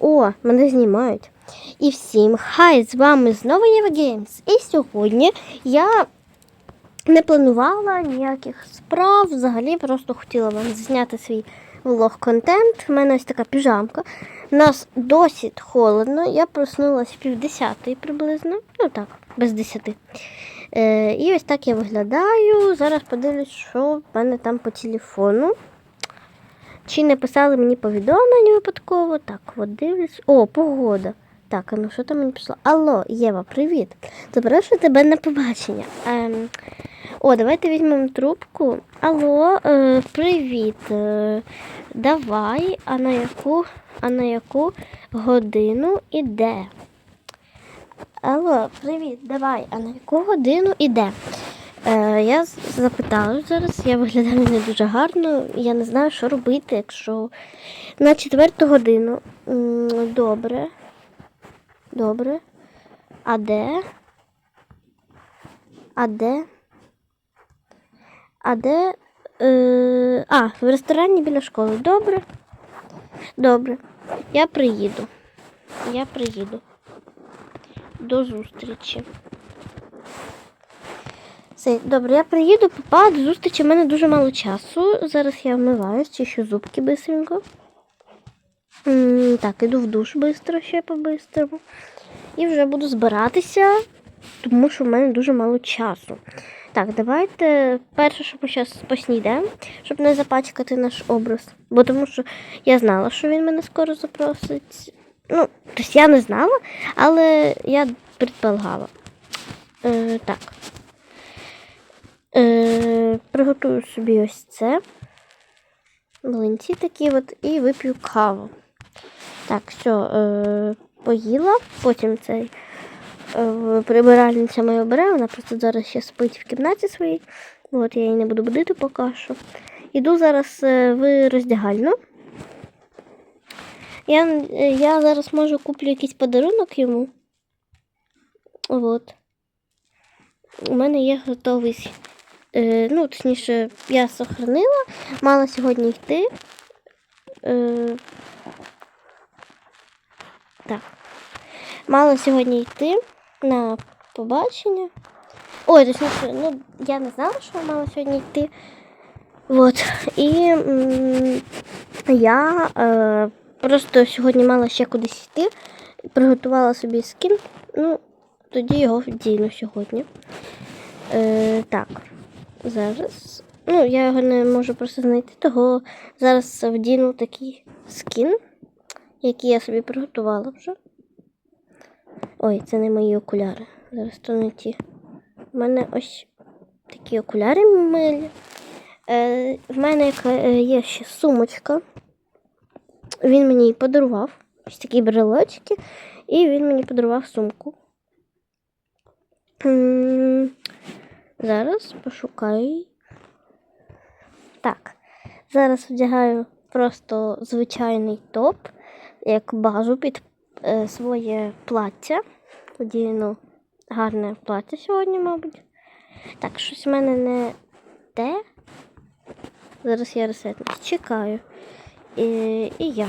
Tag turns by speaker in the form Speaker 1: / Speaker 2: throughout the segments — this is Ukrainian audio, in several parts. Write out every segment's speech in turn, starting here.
Speaker 1: О, мене знімають. І всім хай з вами знову Єва Геймс. І сьогодні я не планувала ніяких справ. Взагалі просто хотіла вам зняти свій влог контент. У мене ось така піжамка. У нас досить холодно. Я проснулася пів десятої приблизно. Ну так, без десяти. Е, і ось так я виглядаю. Зараз подивлюсь, що в мене там по телефону. Чи не писали мені повідомлення випадково? Так, от дивлюсь. О, погода. Так, а ну що там мені пішло? Алло, Єва, привіт. Запрошую тебе на побачення. Ем, о, давайте візьмемо трубку. Алло, е, привіт. Е, давай, а на яку, а на яку годину іде? Алло, привіт, давай, а на яку годину іде? Е, я запитала зараз, я виглядаю не дуже гарно. Я не знаю, що робити, якщо на четверту годину. Добре. Добре. А де? А де? А де? Е, а, в ресторані біля школи. Добре. Добре. Я приїду. Я приїду. До зустрічі. Все, добре, я приїду, папа, до зустрічі. У мене дуже мало часу. Зараз я вмиваюсь, чищу зубки бистренько. М, Так, іду в душ швидко, ще по-бистрому. І вже буду збиратися, тому що в мене дуже мало часу. Так, давайте перше, що ми зараз поснідаємо, щоб не запачкати наш образ. Бо тому що я знала, що він мене скоро запросить. Ну, тобто я не знала, але я предполагала. Е, так. Е, приготую собі ось це. Млинці такі от і вип'ю каву. Так, все, е, поїла, потім цей е, прибиральниця моя бере, вона просто зараз ще спить в кімнаті своїй. От я її не буду будити поки що. Іду зараз е, в роздягальну. Я, е, я зараз можу куплю якийсь подарунок йому. От. У мене є готовий. Е, ну, точніше, я сохранила, мала сьогодні йти. Е, так. Мала сьогодні йти на побачення. Ой, точніше, ну, я не знала, що мала сьогодні йти. От. І м, я е, просто сьогодні мала ще кудись йти. Приготувала собі скін. Ну, тоді його вдіну сьогодні. Е, так, зараз. Ну, я його не можу просто знайти, того зараз вдіну такий скін, який я собі приготувала вже. Ой, це не мої окуляри. Зараз то не ті. У мене ось такі окуляри милі. Е, в мене е, є ще сумочка. Він мені її подарував. Ось такі брелочки. І він мені подарував сумку. Зараз пошукаю. Так. Зараз вдягаю просто звичайний топ, як базу під е, своє плаття. Одіяну гарне плаття сьогодні, мабуть. Так, щось в мене не те. Зараз я ресетнусь. Чекаю. І, і я.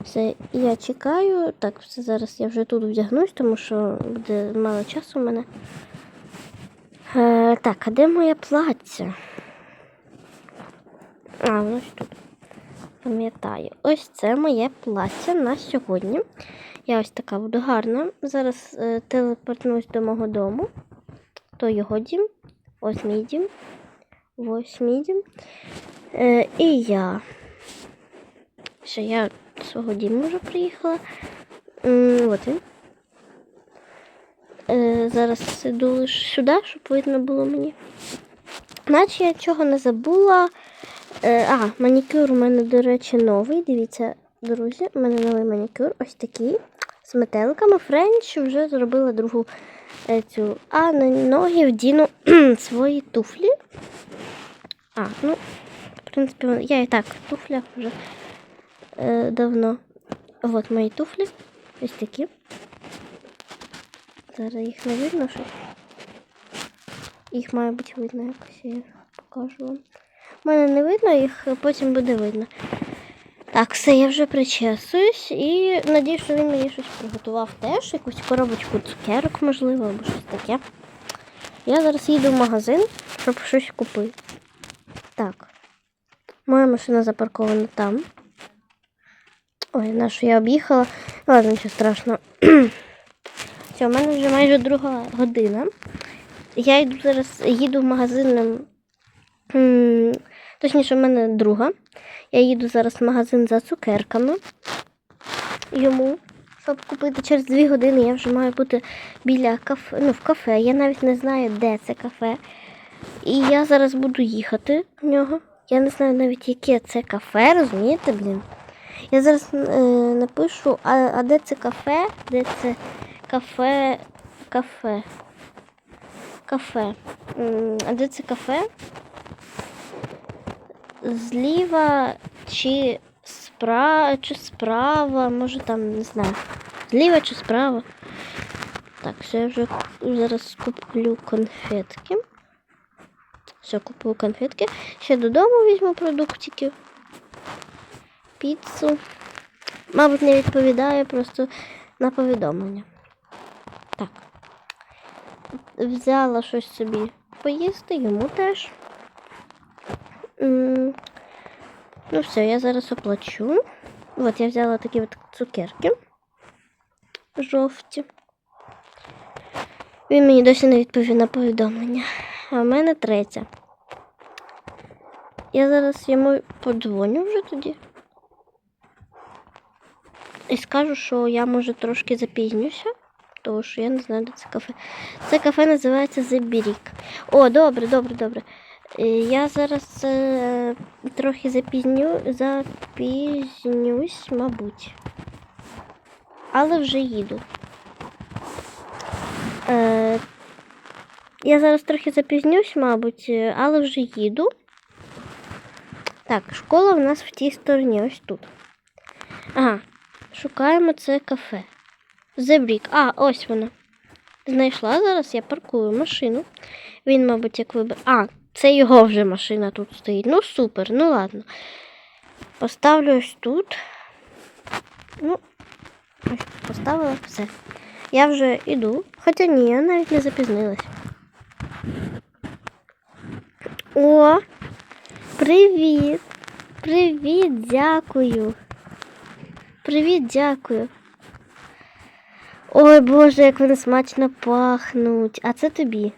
Speaker 1: Все, я чекаю. Так, все зараз я вже тут вдягнусь, тому що буде мало часу у мене. Е, так, а де моє плаття? А, воно ж тут. Пам'ятаю. Ось це моє плаття на сьогодні. Я ось така буду гарна. Зараз е, телепортнусь до мого дому. То його дім. Ось мій дім. Ось мій дім. Е, і я. Що я свого діму вже приїхала. М, от він. Е, зараз іду лише сюди, щоб видно було мені. Наче я чого не забула. Е, а, манікюр у мене, до речі, новий. Дивіться, друзі, у мене новий манікюр. Ось такий. З метеликами. Френч вже зробила другу е, цю. А на ноги вдіну свої туфлі. А, ну, в принципі, я і так в туфлях вже е, давно. От мої туфлі. Ось такі. Зараз їх не видно щось. Їх має бути видно якось, я покажу вам. У мене не видно їх, потім буде видно. Так, все, я вже причесуюсь і надіюсь, що він мені щось приготував теж, якусь коробочку цукерок, можливо, або щось таке. Я зараз їду в магазин, щоб щось купити. Так. Моя машина запаркована там. Ой, нашу я об'їхала. Ладно, нічого страшного. Все, в мене вже майже друга година. Я йду зараз їду в магазин. Точніше, в мене друга. Я їду зараз в магазин за цукерками. Йому, щоб купити через дві години, я вже маю бути біля кафе, ну, в кафе. Я навіть не знаю, де це кафе. І я зараз буду їхати в нього. Я не знаю навіть, яке це кафе, розумієте, блін? Я зараз е, напишу, а, а де це кафе? Де це кафе? Кафе. Кафе. А де це кафе? Зліва чи справа, чи справа, може там, не знаю. Зліва чи справа. Так, все, я вже зараз куплю конфетки. Все, купую конфетки. Ще додому візьму продуктиків. Піцу. Мабуть, не відповідає просто на повідомлення. Так. Взяла щось собі поїсти, йому теж. Ну все, я зараз оплачу. От я взяла такі от цукерки. Жовті. Він мені досі не відповів на повідомлення. А в мене третя. Я зараз йому подзвоню вже тоді. І скажу, що я може трошки запізнюся, тому що я не знаю, де це кафе. Це кафе називається The Brick. О, добре, добре, добре. Е, Я зараз е, трохи запізню, запізнюсь, мабуть. Але вже їду. Е, я зараз трохи запізнюсь, мабуть, е, але вже їду. Так, школа в нас в тій стороні, ось тут. Ага, шукаємо це кафе. Brick. А, ось воно. Знайшла зараз, я паркую машину. Він, мабуть, як вибір. А, це його вже машина тут стоїть. Ну, супер, ну ладно. Поставлю ось тут. Ну, поставила все. Я вже йду. Хоча ні, я навіть не запізнилась. О! Привіт! Привіт, дякую. Привіт, дякую. Ой, Боже, як вони смачно пахнуть. А це тобі.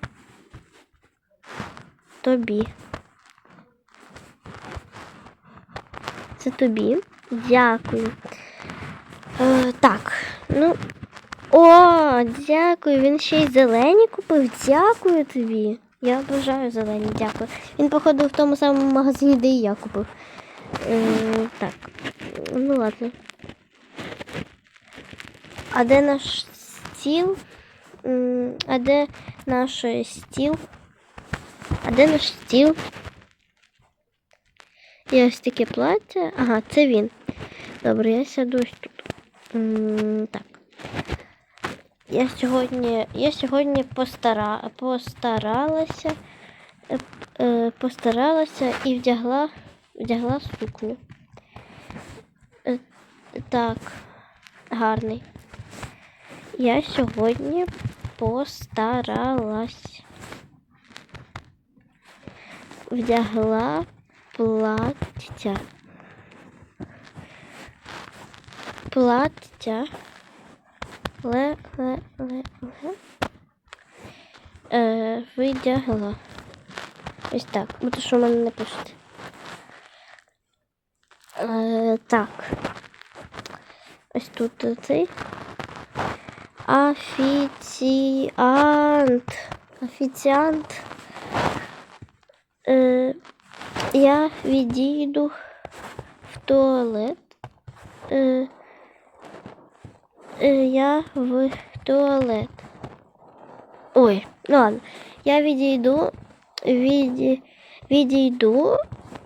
Speaker 1: Тобі. Це тобі. Дякую. Е, так, ну. О, дякую. Він ще й зелені купив. Дякую тобі. Я обожаю зелені, дякую. Він, походу, в тому самому магазині, де і я купив. Е, так, ну ладно. А де наш стіл? А де наш стіл? А де наш стіл? І ось таке плаття. Ага, це він. Добре, я сяду ось тут. Так. Я сьогодні, я сьогодні постара, постаралася, е, е, постаралася і вдягла, вдягла сукню. Е, Так, гарний. Я сьогодні постаралась. Вдягла плаття. Плаття. Ле, ле, ле, ле. Е, видягла. Ось так. Бо що в мене не пишете. Е, так. Ось тут цей. Офіціант. Офіціант. Е, я відійду в туалет. Е, е, я в туалет. Ой, ну ладно. Я відійду. Віді, відійду.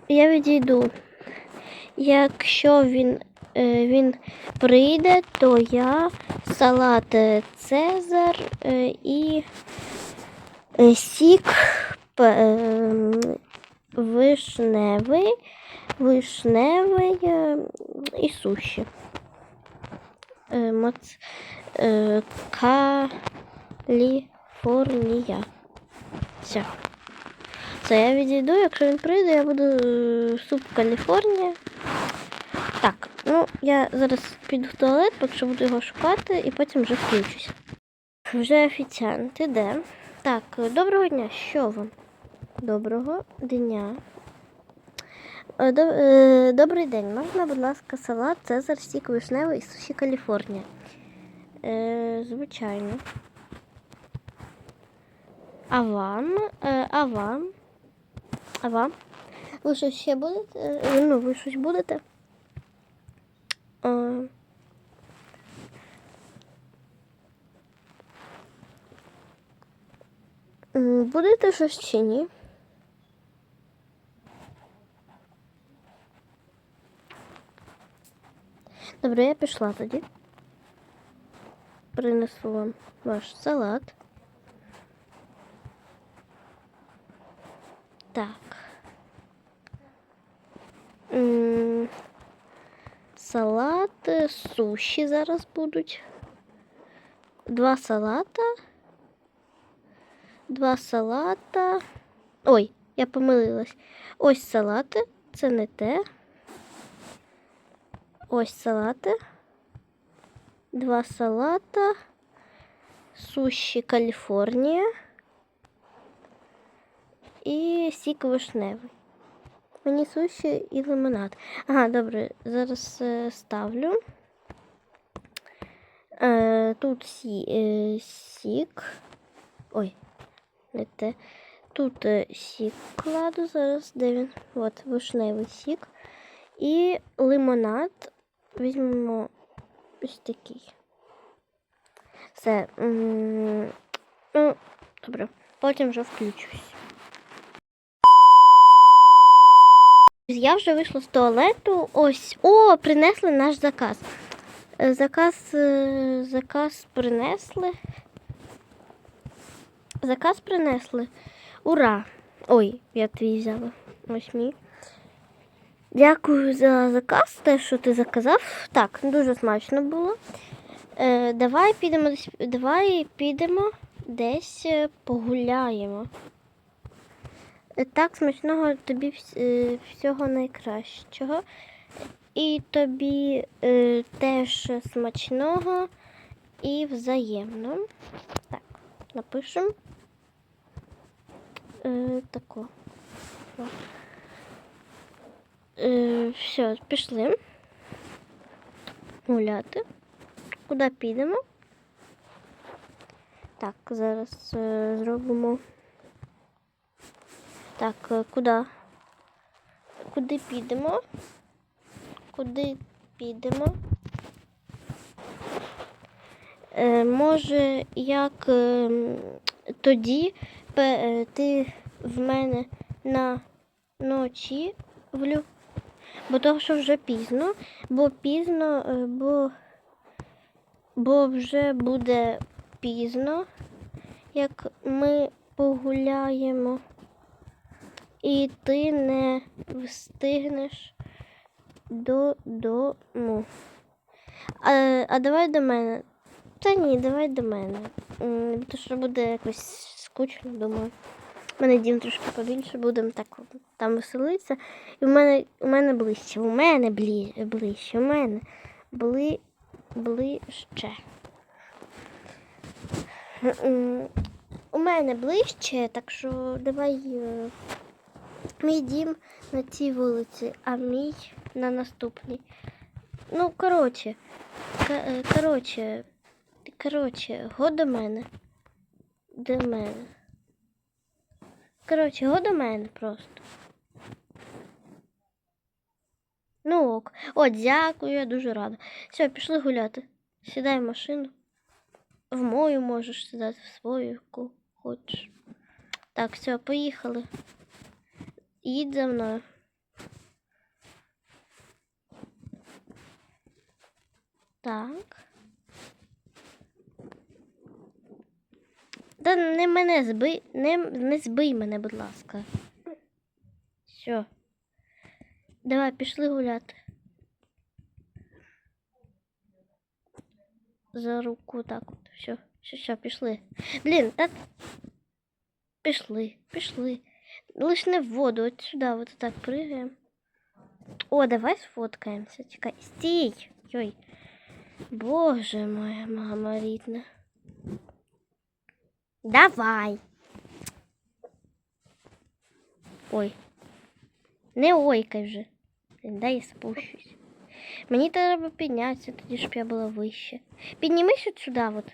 Speaker 1: Я відійду. Якщо він, він прийде, то я салат е, Цезар е, і е, сік ем, вишневий вишневий е, і суші. Е, моц, е, Каліфорнія. Все. Це я відійду, якщо він прийде, я буду е, суп Каліфорнія. Так, ну я зараз піду в туалет, поки що буду його шукати і потім вже включусь. Вже офіціант іде. Так, доброго дня, що вам? Доброго дня. Е, е, Добрий день. Можна, будь ласка, салат, цезар, сік вишневий і суші Каліфорнія. Е, звичайно. А вам? Е, а вам? А вам? Ви щось ще будете? Ну, ви щось будете? Е, м, Будете щось чи ні? Добре, я пішла тоді. Принесу вам ваш салат. Так. Салат, е, суші зараз будуть. Два салата. Два салата. Ой, я помилилась. Ось салати. Це не те. Ось салати. Два салата. Суші Каліфорнія. І сік вишневий. Мені суші і лимонад. Ага, добре, зараз е, ставлю. Е, тут сі, е, сік. Ой, не те. Тут е, сік кладу зараз, де він? От, вишневий сік. І лимонад візьмемо ось такий. Все. м, Ну, добре, потім вже включусь. Я вже вийшла з туалету. Ось. О, принесли наш заказ. Е, Заказ, е, заказ принесли. Заказ принесли. Ура! Ой, я твій взяла. Ось мій. Дякую за заказ, те, що ти заказав. Так, дуже смачно було. Е, давай підемо десь. Давай підемо десь е, погуляємо. Так, смачного тобі е, всього найкращого. І тобі е, теж смачного і взаємно. Так, напишемо. Е, тако. Е, все, пішли. Гуляти. Куди підемо? Так, зараз е, зробимо. Так, е, куди? Куди підемо? Куди підемо? Е, може, як е, тоді пе- е, ти в мене на ночі влю. Бо того, що вже пізно, бо пізно, е, бо, бо вже буде пізно, як ми погуляємо, і ти не встигнеш додому. А, а давай до мене. Та ні, давай до мене. Тому що буде якось скучно, думаю. У мене дім трошки побільше, будемо так там веселитися. І в мене, у мене ближче, у мене блі, ближче, у мене бли, ближче. У мене ближче, так що давай е, мій дім на цій вулиці, а мій на наступній. Ну, коротше, е, коротше, коротше, го до мене. До мене. Коротше, го до мене просто. Ну ок. О, дякую, я дуже рада. Все, пішли гуляти. Сідай в машину. В мою можеш сідати, в свою, яку хочеш. Так, все, поїхали. Їдь за мною. Так. Та не мене збий, не, не збий мене, будь ласка. Все. Давай, пішли гуляти. За руку так от. Все, все, все, пішли. Блін, так. Пішли, пішли. Лиш не в воду, от сюди, от так пригаємо. О, давай сфоткаємося. Чекай. Стій! Йой. Боже моя мама рідна. Давай. Ой. Не ойкай вже. Дай я спущусь. Мені треба піднятися, тоді щоб я була вище. Піднімись от сюди, от.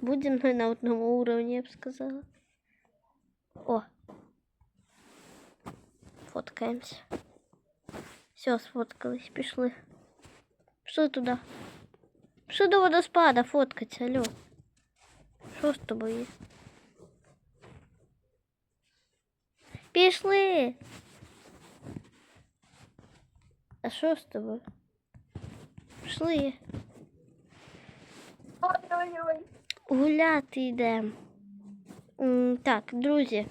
Speaker 1: Будь на одному уровні, я б сказала. О. Фоткаємося. Все, сфоткались, пішли. Пішли туди. Пішли до водоспада фоткаться, алло. Що з тобою є? Пішли. А що з тобою? Пішли.
Speaker 2: Ой-ой-ой.
Speaker 1: Гуляти йдемо. Так, друзі,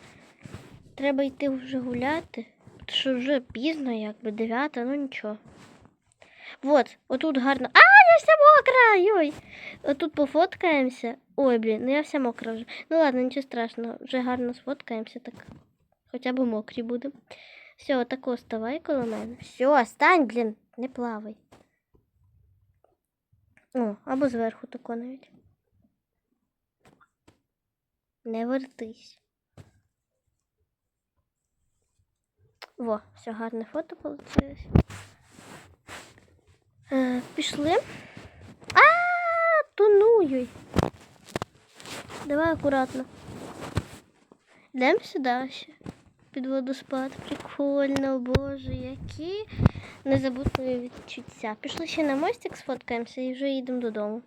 Speaker 1: треба йти вже гуляти, що вже пізно, якби дев'ята, ну нічого. Вот, отут гарно. А, я вся мокра! Йой! Отут пофоткаємося. Ой, блін, ну я вся мокра вже. Ну ладно, нічого страшного, вже гарно сфоткаємося, так хоча б мокрі будемо. Все, отако ставай коло мене. Все, стань, блін, не плавай. О, або зверху тако навіть. Не вертись. Во, все гарне фото вийшло. Е, пішли. А, тонуй. Давай акуратно. Йдемо сюди ще. Під водоспад. Прикольно, боже, які незабутні відчуття. Пішли ще на мостик, сфоткаємося і вже їдемо додому.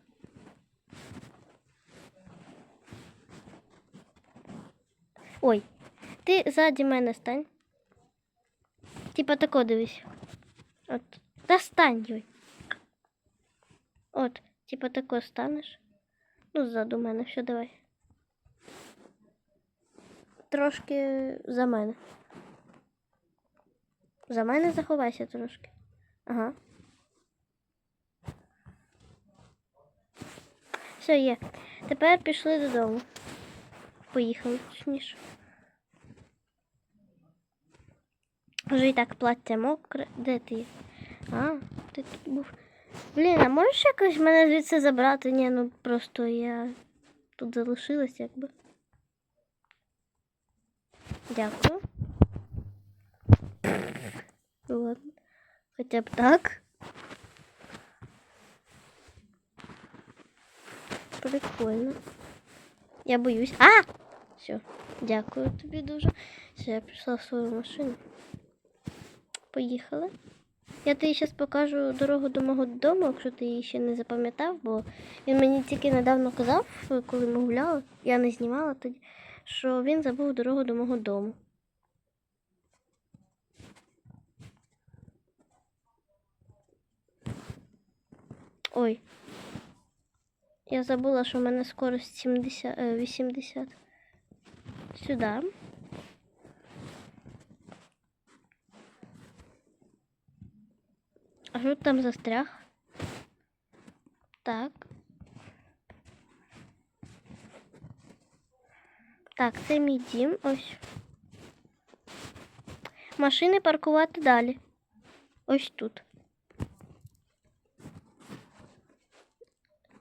Speaker 1: Ой, ти ззаді мене стань. Типа тако дивись. От. Та стань, Юй. От, типа тако станеш. Ну, ззаду мене, все, давай. Трошки за мене. За мене заховайся трошки. Ага. Все, є. Тепер пішли додому. Поїхали, точніше. Вже і так плаття мокре. Де ти? А, ти тут був. Блін, а можеш якось мене звідси забрати? Ні, ну просто я тут залишилась якби. Дякую. Ладно. Хоча б так. Прикольно. Я боюсь. А! Все, дякую тобі дуже. Все, я пішла в свою машину. Поїхали. Я тобі зараз покажу дорогу до мого дому, якщо ти її ще не запам'ятав, бо він мені тільки недавно казав, коли ми гуляли, я не знімала тоді, що він забув дорогу до мого дому. Ой. Я забула, що в мене скорость 70, е, 80. Сюди. А що там застряг? Так. Так, це мій. Ось. Машини паркувати далі. Ось тут.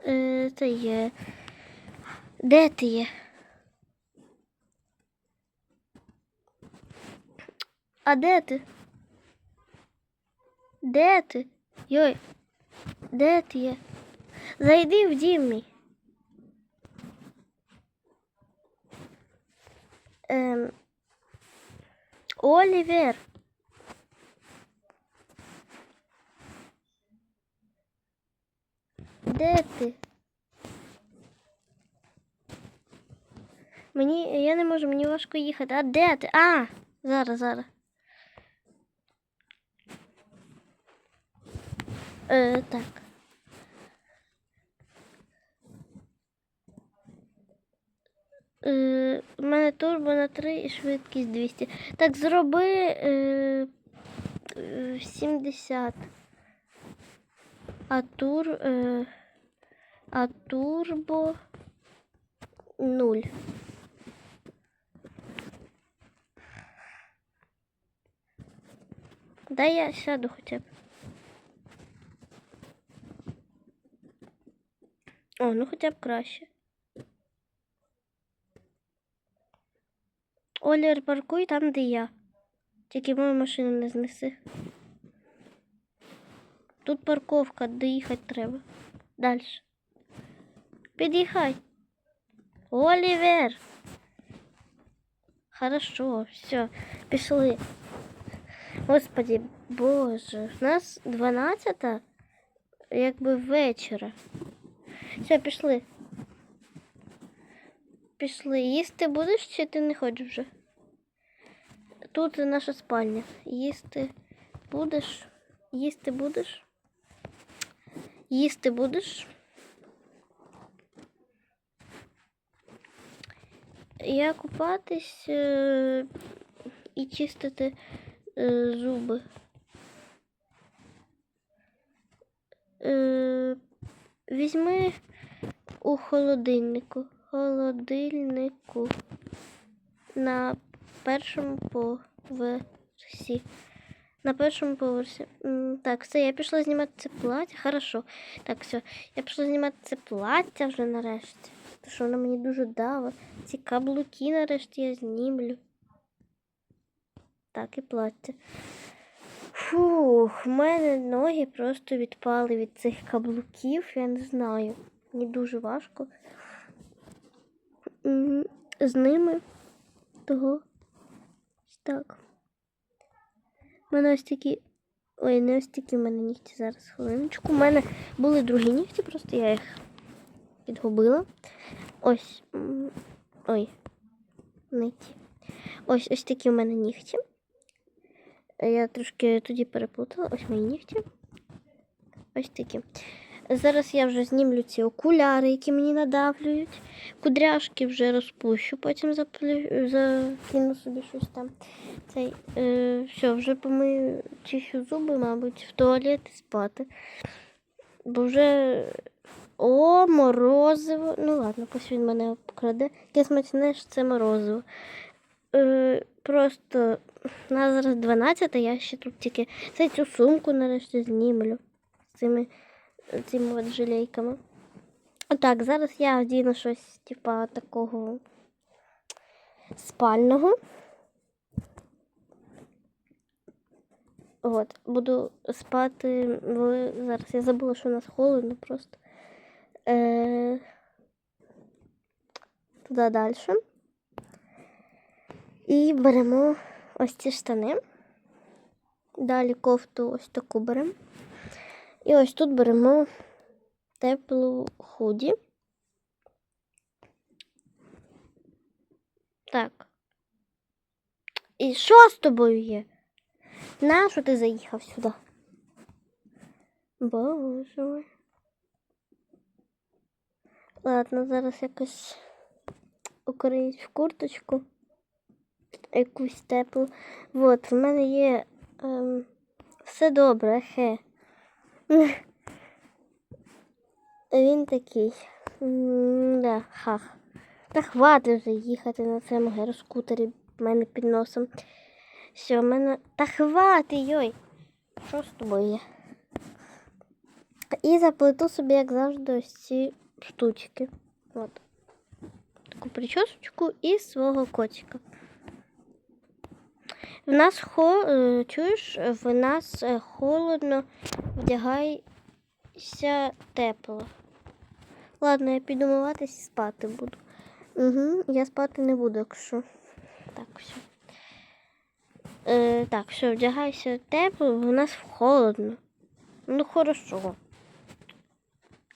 Speaker 1: Е, це є. Де ти є? А де ти? Де ти? Йой, де ти є? Зайди в дім мій. Ем... Олівер. Де ти? Мені я не можу, мені важко їхати. А де ти? А, зараз, зараз. Е, так. Е, у мене турбо на 3 і швидкість 200. Так, зроби. Е, е, 70. А тур. Е, а турбо 0. Дай я сяду хоча б. О, ну хоча б краще. Олір, паркуй там, де я. Тільки мою машину не знеси. Тут парковка, доїхати треба. Далі. Під'їхай. Олівер. Хорошо, все, пішли. Господи, боже, у нас 12 якби вечора. Все, пішли. Пішли. Їсти будеш чи ти не хочеш вже? Тут наша спальня. Їсти будеш? Їсти будеш? Їсти будеш? Я купатись е, і чистити е, зуби. Е, візьми у холодильнику. Холодильнику на першому поверсі. На першому поверсі. Так, все, я пішла знімати це плаття. Хорошо. Так, все. Я пішла знімати це плаття вже нарешті. Тому що воно мені дуже дало. Ці каблуки нарешті я знімлю. Так, і плаття. Фух, в мене ноги просто відпали від цих каблуків, я не знаю. Мені дуже важко. З ними того. Так. У мене ось такі. Ой, не ось такі в мене нігті зараз хвилиночку. У мене були другі нігті, просто я їх підгубила. Ось. Ой. Не ті. Ось ось такі у мене нігті. Я трошки тоді переплутала. Ось мої нігті. Ось такі. Зараз я вже знімлю ці окуляри, які мені надавлюють. Кудряшки вже розпущу, потім закину собі щось там. Цей, е, все, вже помию чищу зуби, мабуть, в туалет і спати. Бо вже о, морозиво. Ну ладно, пусть він мене обкраде. Яке смачне це морозиво. Е, просто нас зараз 12, а я ще тут тільки це цю сумку нарешті знімлю з цими, цими от жилейками. Отак, зараз я вдіну щось, типа, такого спального. От, буду спати. В... Зараз я забула, що у нас холодно просто. Е... Туди далі. І беремо ось ці штани. Далі кофту ось таку беремо. І ось тут беремо теплу худі. Так. І що з тобою є? Нащо ти заїхав сюди? Боже мой. Ладно, зараз якось укриють в курточку. Якусь теплу. Вот, в мене є ем, все добре, хе. Він такий. Да, хах. Та хватить вже їхати на цьому гіроскутері в мене під носом. Що в мене. Та хвати, йой. Що з тобою є? І заплету собі, як завжди, ось ці штучки. От. Таку причосочку і свого котика. В нас хо... е, чуєш, в нас е, холодно, вдягайся тепло. Ладно, я піду миватись і спати буду. Угу, я спати не буду, якщо. Так, все. Е, так, все, вдягайся тепло, в нас холодно. Ну, хорошо.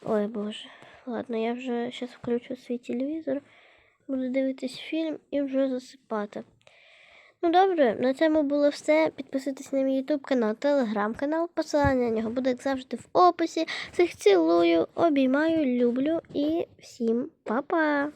Speaker 1: Ой, боже. Ладно, я вже зараз включу свій телевізор, буду дивитись фільм і вже засипати. Ну добре, на цьому було все. Підписуйтесь на мій YouTube канал, телеграм-канал. Посилання на нього буде як завжди в описі. Всіх цілую, обіймаю, люблю і всім па-па!